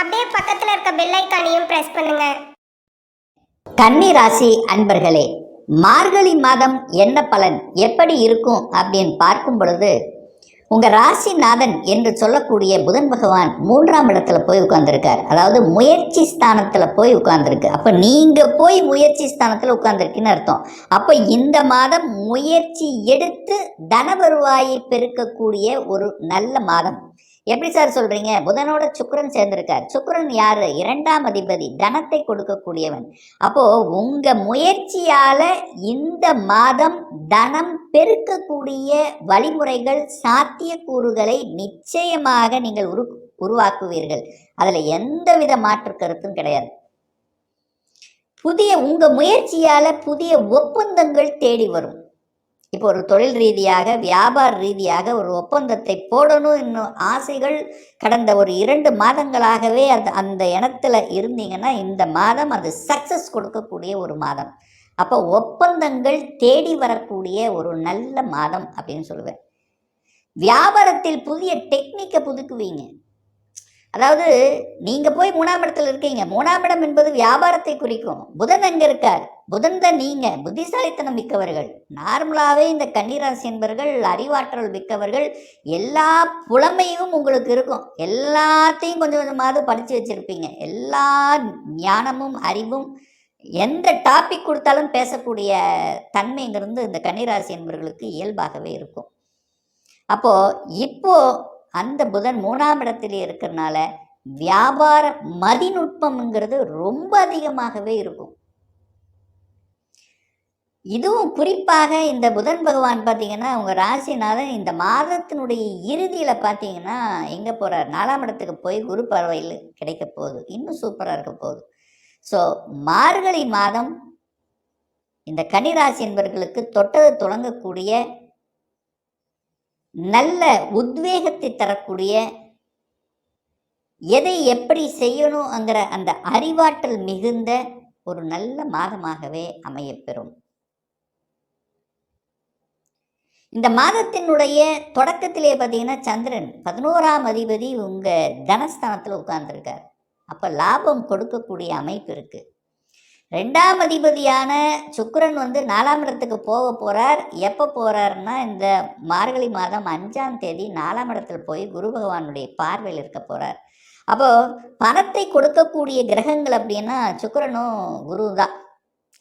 அப்படியே பக்கத்துல இருக்க பெல் ஐக்கானையும் பிரஸ் பண்ணுங்க. கன்னி ராசி அன்பர்களே மார்கழி மாதம் என்ன பலன்? எப்படி இருக்கும்? அப்படின்னு பார்க்கும் பொழுது உங்க ராசிநாதன் என்று சொல்லக்கூடிய புதன் பகவான் மூன்றாம் இடத்துல போய் உட்கார்ந்துருக்கார். அதாவது முயற்சி ஸ்தானத்துல போய் உட்கார்ந்துருக்கு. அப்போ நீங்க போய் முயற்சி ஸ்தானத்துல உட்கார்ந்துருக்குன்னு அர்த்தம். அப்போ இந்த மாதம் முயற்சி எடுத்து தன வருவாயை பெருக்கக்கூடிய ஒரு நல்ல மாதம். எப்படி சார் சொல்றீங்க? புதனோட சுக்கரன் சேர்ந்திருக்கார். சுக்கரன் யாரு? இரண்டாம் அதிபதி தனத்தை கொடுக்கக்கூடியவன். அப்போ உங்க முயற்சியால இந்த மாதம் தனம் பெருக்கக்கூடிய வழிமுறைகள் சாத்தியக்கூறுகளை நிச்சயமாக நீங்கள் உரு உருவாக்குவீர்கள். அதுல எந்தவித மாற்று கருத்தும் கிடையாது. புதிய உங்க முயற்சியால புதிய ஒப்பந்தங்கள் தேடி வரும். இப்போ ஒரு தொழில் ரீதியாக வியாபார ரீதியாக ஒரு ஒப்பந்தத்தை போடணும் இன்னும் ஆசைகள் கடந்த ஒரு இரண்டு மாதங்களாகவே அந்த அந்த இடத்துல இருந்தீங்கன்னா இந்த மாதம் அது சக்ஸஸ் கொடுக்கக்கூடிய ஒரு மாதம். அப்போ ஒப்பந்தங்கள் தேடி வரக்கூடிய ஒரு நல்ல மாதம் அப்படின்னு சொல்லுவேன். வியாபாரத்தில் புதிய டெக்னிக்கை புதுக்குவீங்க. அதாவது நீங்கள் போய் மூணாம் இடத்துல இருக்கீங்க. மூணாம் இடம் என்பது வியாபாரத்தை குறிக்கும். புதன் அங்கே இருக்கார். புதன் தான் நீங்கள் புத்திசாலித்தனம் மிக்கவர்கள். நார்மலாகவே இந்த கன்னிராசி என்பவர்கள் அறிவாற்றல் மிக்கவர்கள் எல்லா புலமையும் உங்களுக்கு இருக்கும். எல்லாத்தையும் கொஞ்சம் கொஞ்சமாவது படித்து வச்சுருப்பீங்க. எல்லா ஞானமும் அறிவும் எந்த டாபிக் கொடுத்தாலும் பேசக்கூடிய தன்மைங்கிறது இந்த கன்னிராசி என்பவர்களுக்கு இயல்பாகவே இருக்கும். அப்போது இப்போது அந்த புதன் மூணாம் இடத்துல இருக்கிறனால வியாபார மதிநுட்பம்ங்கிறது ரொம்ப அதிகமாகவே இருக்கும். இதுவும் குறிப்பாக இந்த புதன் பகவான் பார்த்தீங்கன்னா உங்கள் ராசிநாதன் இந்த மாதத்தினுடைய இறுதியில் பார்த்தீங்கன்னா எங்கே போகிறார் நாலாம் இடத்துக்கு போய் குரு பறவையில் கிடைக்க போகுது. இன்னும் சூப்பராக இருக்க போகுது. ஸோ மார்கழி மாதம் இந்த கன்னிராசி என்பவர்களுக்கு தொட்டது தொடங்கக்கூடிய நல்ல உத்வேகத்தை தரக்கூடிய எதை எப்படி செய்யணுங்கிற அந்த அறிவாற்றல் மிகுந்த ஒரு நல்ல மாதமாகவே அமையப்பெறும். இந்த மாதத்தினுடைய தொடக்கத்திலே பார்த்தீங்கன்னா சந்திரன் பதினோராம் அதிபதி உங்கள் தனஸ்தானத்தில் உட்கார்ந்துருக்கார். அப்போ லாபம் கொடுக்கக்கூடிய அமைப்பு இருக்குது ரெண்டாம் அதிபதியான சுக்கிரன் வந்து நாலாம் இடத்துக்கு போக போகிறார் எப்போ போகிறாருன்னா இந்த மார்கழி மாதம் அஞ்சாம் தேதி நாலாம் இடத்துல போய் குரு பகவானுடைய பார்வையில் இருக்க போகிறார் அப்போது பணத்தை கொடுக்கக்கூடிய கிரகங்கள் அப்படின்னா சுக்கிரனும் குரு தான்.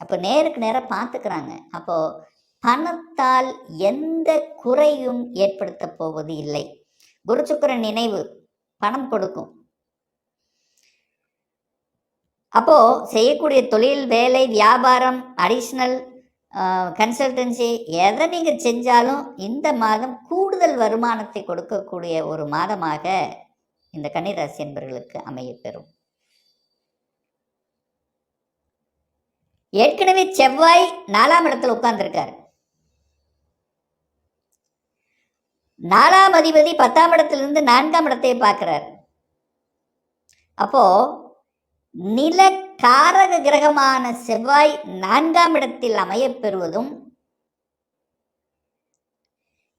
அப்போ நேருக்கு நேராக பார்த்துக்கிறாங்க. அப்போது பணத்தால் எந்த குறையும் ஏற்படுத்த போவது இல்லை. குரு சுக்கிரன் நினைவு பணம் கொடுக்கும். அப்போது செய்யக்கூடிய தொழில் வேலை வியாபாரம் அடிஷ்னல் கன்சல்டன்சி எதை நீங்கள் செஞ்சாலும் இந்த மாதம் கூடுதல் வருமானத்தை கொடுக்கக்கூடிய ஒரு மாதமாக இந்த கன்னிராசி என்பவர்களுக்கு அமையப்பெறும். ஏற்கனவே செவ்வாய் நாலாம் இடத்துல உட்கார்ந்துருக்கார். நாலாம் அதிபதி பத்தாம் இடத்திலிருந்து நான்காம் இடத்தை பார்க்கிறார். அப்போது நில காரக கிரகமான செவ்வாய் நான்காம் இடத்தில் அமையப்பெறுவதும்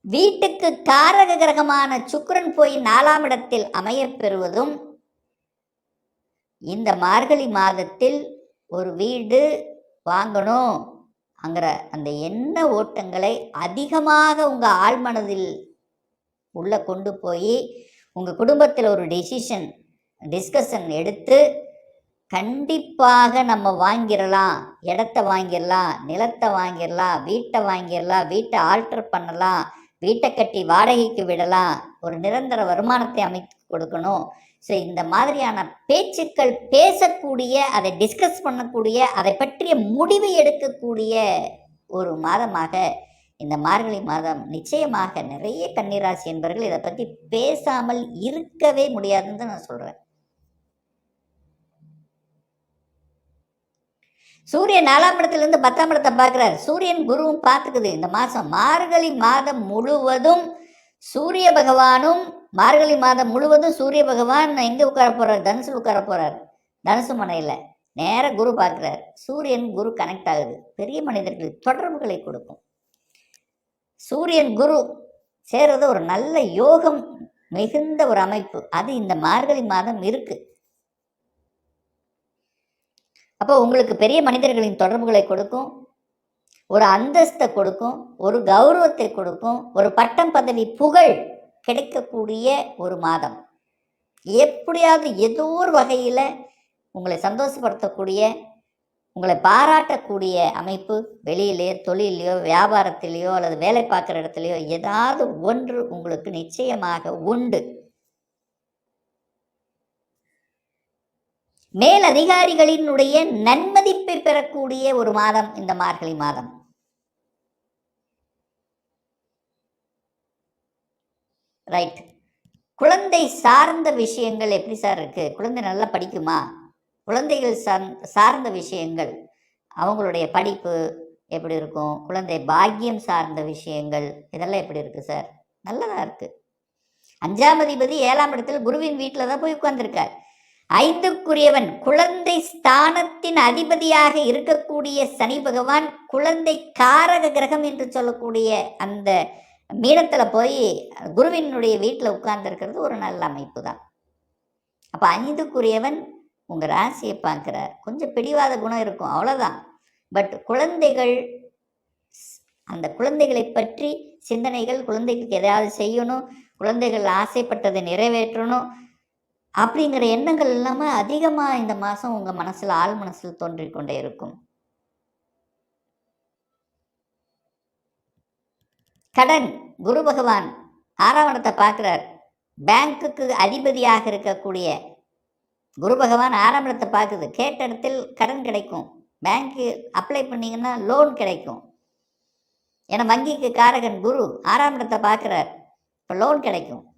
வீட்டுக்கு காரக கிரகமான சுக்கரன் போய் நாலாம் இடத்தில் அமையப்பெறுவதும் இந்த மார்கழி மாதத்தில் ஒரு வீடு வாங்கணும் அங்கிற அந்த எண்ண ஓட்டங்களை அதிகமாக உங்கள் ஆழ்மனதில் உள்ள கொண்டு போய் உங்கள் குடும்பத்தில் ஒரு டெசிஷன் டிஸ்கஷன் எடுத்து கண்டிப்பாக நம்ம வாங்கிடலாம் இடத்த வாங்கிடலாம் நிலத்தை வாங்கிடலாம் வீட்டை வாங்கிடலாம் வீட்டை ஆல்டர் பண்ணலாம் வீட்டை கட்டி வாடகைக்கு விடலாம். ஒரு நிரந்தர வருமானத்தை அமைத்து கொடுக்கணும். ஸோ இந்த மாதிரியான பேச்சுக்கள் பேசக்கூடிய அதை டிஸ்கஸ் பண்ணக்கூடிய அதை பற்றிய முடிவு எடுக்கக்கூடிய ஒரு மாதமாக இந்த மார்கழி மாதம் நிச்சயமாக நிறைய கன்னிராசி என்பவர்கள் இதை பற்றி பேசாமல் இருக்கவே முடியாதுன்னு தான் நான் சொல்கிறேன் சூரியன் நாலாம் இடத்துலேருந்து பத்தாம் இடத்தை பார்க்குறாரு. சூரியன் குருவும் பார்த்துக்குது. இந்த மாதம் மார்கழி மாதம் முழுவதும் சூரிய பகவானும் மார்கழி மாதம் முழுவதும் சூரிய பகவான் எங்கே உட்கார போகிறார் தனுசு உட்கார போகிறார் தனுசு மனையில் நேராக குரு பார்க்குறார். சூரியன் குரு கனெக்ட் ஆகுது. பெரிய மனிதர்கள் தொடர்புகளை கொடுக்கும். சூரியன் குரு சேர்றது ஒரு நல்ல யோகம் மிகுந்த ஒரு அமைப்பு. அது இந்த மார்கழி மாதம் இருக்குது அப்போ உங்களுக்கு பெரிய மனிதர்களின் தொடர்புகளை கொடுக்கும் ஒரு அந்தஸ்தை கொடுக்கும் ஒரு கௌரவத்தை கொடுக்கும் ஒரு பட்டம் பதவி புகழ் கிடைக்கக்கூடிய ஒரு மாதம். எப்படியாவது ஏதோ ஒரு வகையில் உங்களை சந்தோஷப்படுத்தக்கூடிய உங்களை பாராட்டக்கூடிய அமைப்பு வெளியிலேயோ தொழிலையோ வியாபாரத்திலேயோ அல்லது வேலை பார்க்குற இடத்துலையோ ஏதாவது ஒன்று உங்களுக்கு நிச்சயமாக உண்டு. மேலதிகாரிகளினுடைய நன்மதிப்பை பெறக்கூடிய ஒரு மாதம் இந்த மார்கழி மாதம். ரைட் குழந்தை சார்ந்த விஷயங்கள் எப்படி சார் இருக்கு? குழந்தை நல்லா படிக்குமா? குழந்தைகள் சார் சார்ந்த விஷயங்கள் அவங்களுடைய படிப்பு எப்படி இருக்கும்? குழந்தை பாக்கியம் சார்ந்த விஷயங்கள் இதெல்லாம் எப்படி இருக்கு சார்? நல்லதா இருக்கு. அஞ்சாம் அதிபதி ஏழாம் இடத்தில் குருவின் வீட்டில் தான் போய் உட்காந்துருக்கார் ஐந்துக்குரியவன் குழந்தை ஸ்தானத்தின் அதிபதியாக இருக்கக்கூடிய சனி பகவான் குழந்தை காரக கிரகம் என்று சொல்லக்கூடிய அந்த மீனத்தில் போய் குருவினுடைய வீட்டில் உட்கார்ந்துருக்கிறது ஒரு நல்ல அமைப்பு தான் அப்போ ஐந்துக்குரியவன் உங்கள் ராசியை பார்க்குறார். கொஞ்சம் பிடிவாத குணம் இருக்கும் அவ்வளோதான் பட் குழந்தைகள் அந்த குழந்தைகளை பற்றி சிந்தனைகள் குழந்தைகளுக்கு எதாவது செய்யணும் குழந்தைகள் ஆசைப்பட்டதை நிறைவேற்றணும் அப்படிங்கிற எண்ணங்கள் இல்லாமல் அதிகமாக இந்த மாதம் உங்கள் மனசில் ஆள் மனசில் தோன்றிக்கொண்டே இருக்கும். கடன் குரு பகவான் ஆறாம் பார்க்குறார். பேங்க்குக்கு அதிபதியாக இருக்கக்கூடிய குரு பகவான் ஆரம்பத்தை பார்க்குது. கேட்ட இடத்தில் கடன் கிடைக்கும். பேங்க்கு அப்ளை பண்ணீங்கன்னா லோன் கிடைக்கும். ஏன்னா வங்கிக்கு காரகன் குரு ஆறாம் இடத்தை பார்க்குறார். இப்போ லோன் கிடைக்கும்.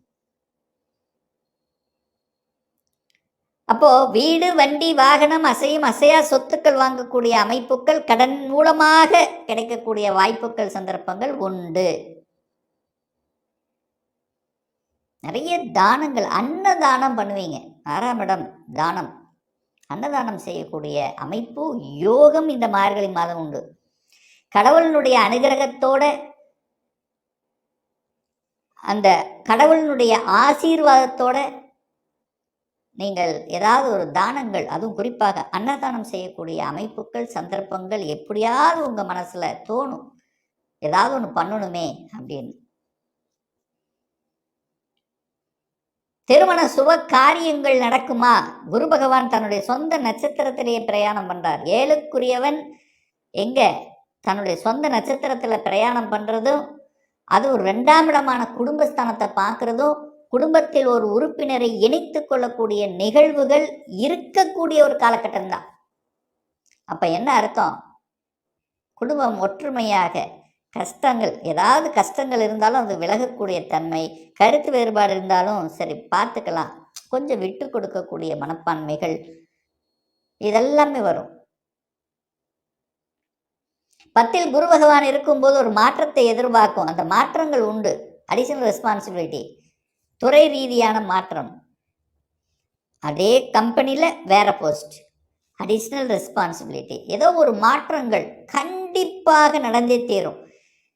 அப்போ வீடு வண்டி வாகனம் அசையும் அசையா சொத்துக்கள் வாங்கக்கூடிய அமைப்புகள் கடன் மூலமாக கிடைக்கக்கூடிய வாய்ப்புகள் சந்தர்ப்பங்கள் உண்டு. நிறைய தானங்கள் அன்னதானம் பண்ணுவீங்க. ஆறாம் இடம் தானம். அன்னதானம் செய்யக்கூடிய அமைப்பு யோகம் இந்த மார்கழி மாதம் உண்டு. கடவுளினுடைய அனுகிரகத்தோட அந்த கடவுளினுடைய ஆசீர்வாதத்தோட நீங்கள் ஏதாவது ஒரு தானங்கள் அதுவும் குறிப்பாக அன்னதானம் செய்யக்கூடிய அமைப்புகள் சந்தர்ப்பங்கள் எப்படியாவது உங்கள் மனசில் தோணும். ஏதாவது ஒன்று பண்ணணுமே அப்படின்னு. திருமண சுப காரியங்கள் நடக்குமா? குரு பகவான் தன்னுடைய சொந்த நட்சத்திரத்திலேயே பிரயாணம் பண்ணுறார் ஏழுக்குரியவன் எங்கே? தன்னுடைய சொந்த நட்சத்திரத்தில் பிரயாணம் பண்ணுறதும் அது ஒரு ரெண்டாம் இடமான குடும்பஸ்தானத்தை பார்க்குறதும் குடும்பத்தில் ஒரு உறுப்பினரை இணைத்து கொள்ளக்கூடிய நிகழ்வுகள் இருக்கக்கூடிய ஒரு காலகட்டம் தான் அப்போ என்ன அர்த்தம்? குடும்பம் ஒற்றுமையாக கஷ்டங்கள் ஏதாவது கஷ்டங்கள் இருந்தாலும் அது விலகக்கூடிய தன்மை கருத்து வேறுபாடு இருந்தாலும் சரி பார்த்துக்கலாம். கொஞ்சம் விட்டு கொடுக்கக்கூடிய மனப்பான்மைகள் இதெல்லாமே வரும். பத்தில் குரு பகவான் இருக்கும்போது ஒரு மாற்றத்தை எதிர்பார்க்கும். அந்த மாற்றங்கள் உண்டு. அடிஷனல் ரெஸ்பான்சிபிலிட்டி துறை ரீதியான மாற்றம். அதே கம்பெனியில் வேற போஸ்ட் அடிஷ்னல் ரெஸ்பான்சிபிலிட்டி ஏதோ ஒரு மாற்றங்கள் கண்டிப்பாக நடந்தே தீரும்.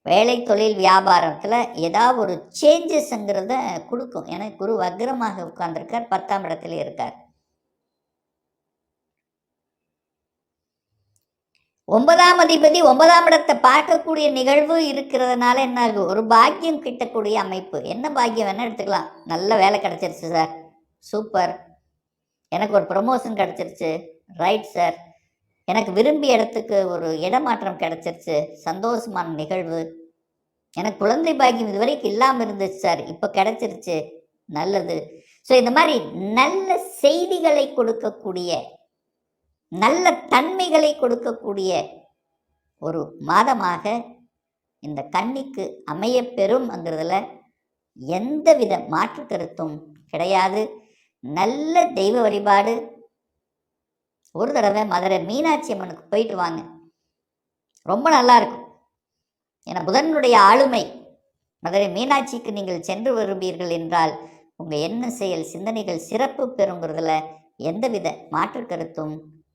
வேலை தொழில் வியாபாரத்தில் ஏதாவது ஒரு சேஞ்சஸ்ங்கிறத கொடுக்கும். ஏன்னா குரு வக்ரமாக உட்கார்ந்துருக்கார் பத்தாம் இடத்துல இருக்கார். ஒன்பதாம் அதிபதி ஒன்பதாம் இடத்தை பார்க்கக்கூடிய நிகழ்வு இருக்கிறதுனால என்ன ஆகும் ஒரு பாக்கியம் கிட்டக்கூடிய அமைப்பு. என்ன பாக்கியம் வேணால் எடுத்துக்கலாம். நல்ல வேலை கிடச்சிருச்சு சார் சூப்பர் எனக்கு ஒரு ப்ரொமோஷன் கிடச்சிருச்சு. ரைட் சார் எனக்கு விரும்பிய இடத்துக்கு ஒரு இடமாற்றம் கிடச்சிருச்சு. சந்தோஷமான நிகழ்வு. எனக்கு குழந்தை பாக்கியம் இதுவரைக்கும் இல்லாமல் இருந்துச்சு சார் இப்போ கிடச்சிருச்சு. நல்லது. ஸோ இந்த மாதிரி நல்ல செய்திகளை கொடுக்கக்கூடிய நல்ல தன்மைகளை கொடுக்கக்கூடிய ஒரு மாதமாக இந்த கன்னிக்கு அமையப்பெறும்ங்கிறதுல எந்தவித மாற்று கருத்தும் கிடையாது. நல்ல தெய்வ வழிபாடு. ஒரு தடவை மதுரை மீனாட்சி அம்மனுக்கு போயிட்டு வாங்க. ரொம்ப நல்லா இருக்கும். ஏன்னா புதனுடைய ஆளுமை. மதுரை மீனாட்சிக்கு நீங்கள் சென்று வருவீர்கள் என்றால் உங்கள் எண்ண செயல் சிந்தனைகள் சிறப்பு பெறுங்கிறதுல எந்தவித மாற்று கருத்தும்